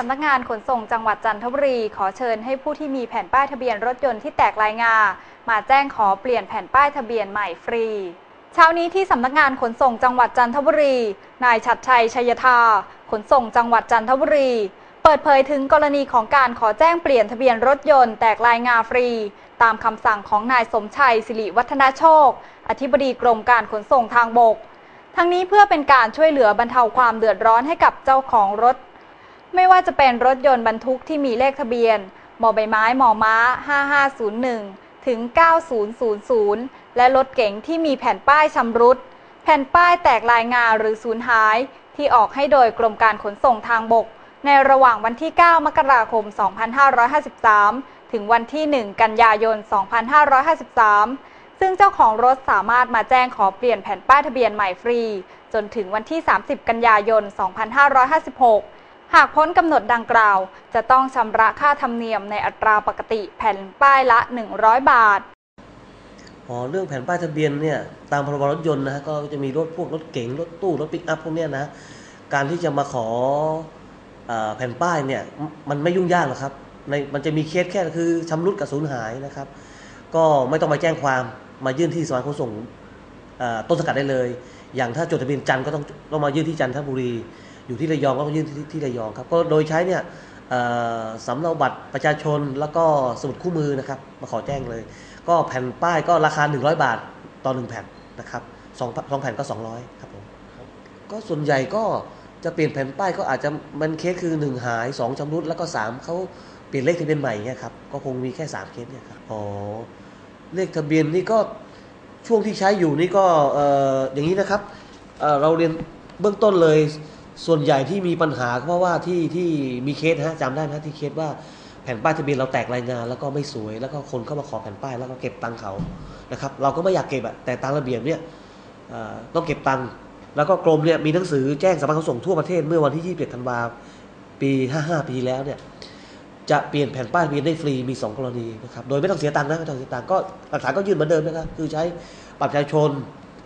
สำนักงานขนส่งจังหวัดจันทบุรี ขอเชิญให้ผู้ที่มีแผ่นป้ายทะเบียนรถยนต์ที่แตกลายงา มาแจ้งขอเปลี่ยนแผ่นป้ายทะเบียนใหม่ฟรี เช้านี้ที่สำนักงานขนส่งจังหวัดจันทบุรี นายชัดชัยชัยธาขนส่งจังหวัดจันทบุรี เปิดเผยถึงกรณีของการขอแจ้งเปลี่ยนทะเบียนรถยนต์แตกลายงาฟรี ตามคำสั่งของนายสมชัยสิริวัฒนาโชค อธิบดีกรมการขนส่งทางบก ทั้งนี้เพื่อเป็นการช่วยเหลือบรรเทาความเดือดร้อนให้กับเจ้าของรถ ไม่ว่าจะเป็นรถยนต์บรรทุกที่มีเลขทะเบียนมอใบไม้มอม้า 5501 ถึง 9000 และรถเก๋งที่มีแผ่นป้ายชำรุด แผ่นป้ายแตกลายงาหรือสูญหาย ที่ออกให้โดยกรมการขนส่งทางบก ในระหว่างวันที่ 9 มกราคม 2553 ถึงวันที่ 1 กันยายน 2553 ซึ่งเจ้าของรถสามารถมาแจ้งขอเปลี่ยนแผ่นป้ายทะเบียนใหม่ฟรี จนถึงวันที่ 30 กันยายน 2556 หากพ้นกำหนดดังกล่าว จะต้องชำระค่าธรรมเนียมในอัตราปกติแผ่นป้ายละ 100 บาท อ๋อเรื่องแผ่นป้ายทะเบียนเนี่ยตามพรบรถยนต์นะฮะก็จะมีรถพวกรถเก๋งรถตู้รถปิกอัพพวกเนี้ยนะการที่จะมาขอเออแผ่นป้ายเนี่ยมมันไม่ยุ่งยากหรอกครับในมันจะมีเคสแค่คือชำรุดกับสูญหายนะครับ ก็ไม่ต้องไปแจ้งความมายื่นที่สำนักขนส่งเอ่อต้นสังกัดได้เลย อย่างถ้าจดทะเบียนจันทร์ก็ต้องต้องมายื่นที่จันทบุรี อยู่ที่ระยองก็ต้องยื่นที่ที่ระยองครับก็โดยใช้เนี่ยเอ่อสำเนาบัตรประชาชนแล้วก็สมุดคู่มือนะครับมาขอแจ้งเลย ก็แผ่นป้ายก็ราคา 100 บาทต่อหนึ่งแผ่นนะครับสองสองแผ่นก็ 200ครับผมก็ส่วนใหญ่ก็จะเปลี่ยนแผ่นป้ายก็อาจจะมันเคสคือ 1 หาย 2ชำรุดแล้วก็ 3เขาเปลี่ยนเลขทะเบียนใหม่เนี่ยครับก็คงมีแค่ 3 เคสเนี่ยครับอ๋อเลขทะเบียนนี่ก็ช่วงที่ใช้อยู่นี่ก็เอ่ออย่างนี้นะครับเอ่อเราเรียนเบื้องต้นเลย ส่วนใหญ่ที่มีปัญหาก็เพราะว่าที่ที่มีเคสฮะจำได้ไหมฮะที่เคสว่าแผ่นป้ายทะเบียนเราแตกรายงาน แล้วก็ไม่สวยแล้วก็คนเข้ามาขอแผ่นป้ายแล้วก็เก็บตังค์เขานะครับ เราก็ไม่อยากเก็บอะแต่ตามระเบียบเนี่ยต้องเก็บตังค์แล้วก็กรมเนี่ยมีหนังสือแจ้งสำนักขนส่งทั่วประเทศเมื่อวันที่21ธันวาปี 55 ปีแล้วเนี่ยจะเปลี่ยนแผ่นป้ายทะเบียนได้ฟรีมี 2 กรณีนะครับโดยไม่ต้องเสียตังค์นะไม่ต้องเสียตังค์ก็หลักฐานก็ยื่นเหมือนเดิมนะครับคือใช้บัตรประชาชน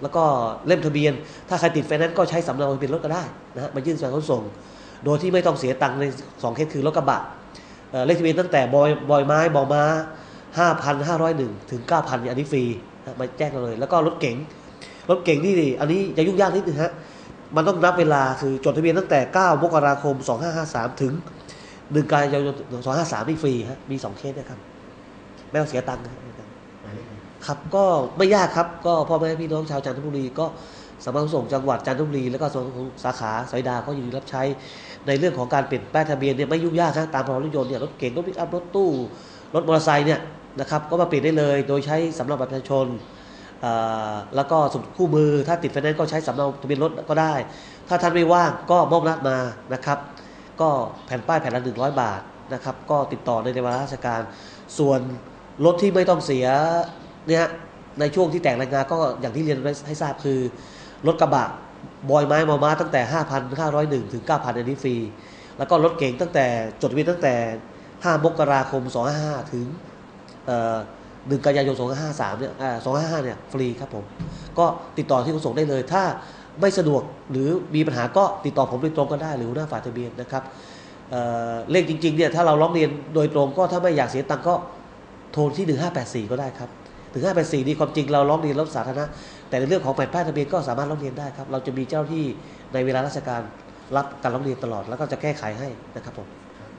แล้วก็เล่มทะเบียน ถ้าใครติดไฟแนนซ์ก็ใช้สำเนาทะเบียนรถก็ได้นะฮะมายื่นสำนักขนส่ง โดยที่ไม่ต้องเสียตังค์ในสองเคสคือรถกระบะเอ่อเลขทะเบียนตั้งแต่บอยบอยไม้บอม้า5,501ถึง9,000เนี่ยอันนี้ฟรีนะมาแจ้งเราเลย แล้วก็รถเก๋งรถเก๋งนี่อันนี้จะยุ่งยากนิดนึงฮะมันต้องนับเวลาคือจดทะเบียนตั้งแต่ 9 มกราคม 2553 ถึง 1 กันยายน 253นี่ฟรีฮะมี 2 เคสนะครับ ไม่ต้องเสียตังค์ ครับก็ไม่ยากครับก็พ่อแม่พี่น้องชาวจันทบุรีก็สำนักขนส่งจังหวัดจันทบุรี แล้วก็สำนักขนส่งสาขาสายดาก็ยินดีรับใช้ในเรื่องของการเปลี่ยนแป้ายทะเบียนเนี่ยไม่ยุ่งยากครับตามพรบรถยนต์เนี่ยรถเก๋งรถปิกอัพรถตู้ รถมอเตอร์ไซค์เนี่ยนะครับก็มาเปลี่ยนได้เลยโดยใช้สำเนาบัตรประชาชนอ่าแล้วก็สมุดคู่มือ ถ้าติดไฟแนนซ์ก็ใช้สำเนาทะเบียนรถก็ได้ ถ้าท่านไม่ว่างก็มอบนัดมานะครับ ก็แผ่นป้ายแผ่นละ 100 บาทนะครับ ก็ติดต่อในในวลาราชการ ส่วนรถที่ไม่ต้องเสีย เนี่ยในช่วงที่แต่งรายงานก็อย่างที่เรียนให้ทราบคือ รถกระบะบอยไม้มอม้าตั้งแต่ 5,501 ถึง 9,000 อันนี้ฟรี แล้วก็รถเก๋งตั้งแต่จดทะเบียนตั้งแต่ 5 มกราคม 255ถึงเอ่อ1กันยายน 253เนี่ยอ่า255 เนี่ย ฟรีครับผม ก็ติดต่อที่ขนส่งได้เลย ถ้าไม่สะดวกหรือมีปัญหาก็ติดต่อผมโดยตรงก็ได้ หรือหน้าฝ่ายทะเบียนนะครับเเลขจริงๆ เนี่ย ถ้าเราร้องเรียนโดยตรงก็ถ้าไม่อยากเสียตังค์ก็โทรที่ 1584 ก็ได้ครับ ถึง584นี่ความจริงเราร้องเรียนรถสาธารณะแต่ในเรื่องของแผ่นป้ายทะเบียนก็สามารถร้องเรียนได้ครับ เราจะมีเจ้าที่ในเวลาราชการรับการร้องเรียนตลอดแล้วก็จะแก้ไขให้นะครับผม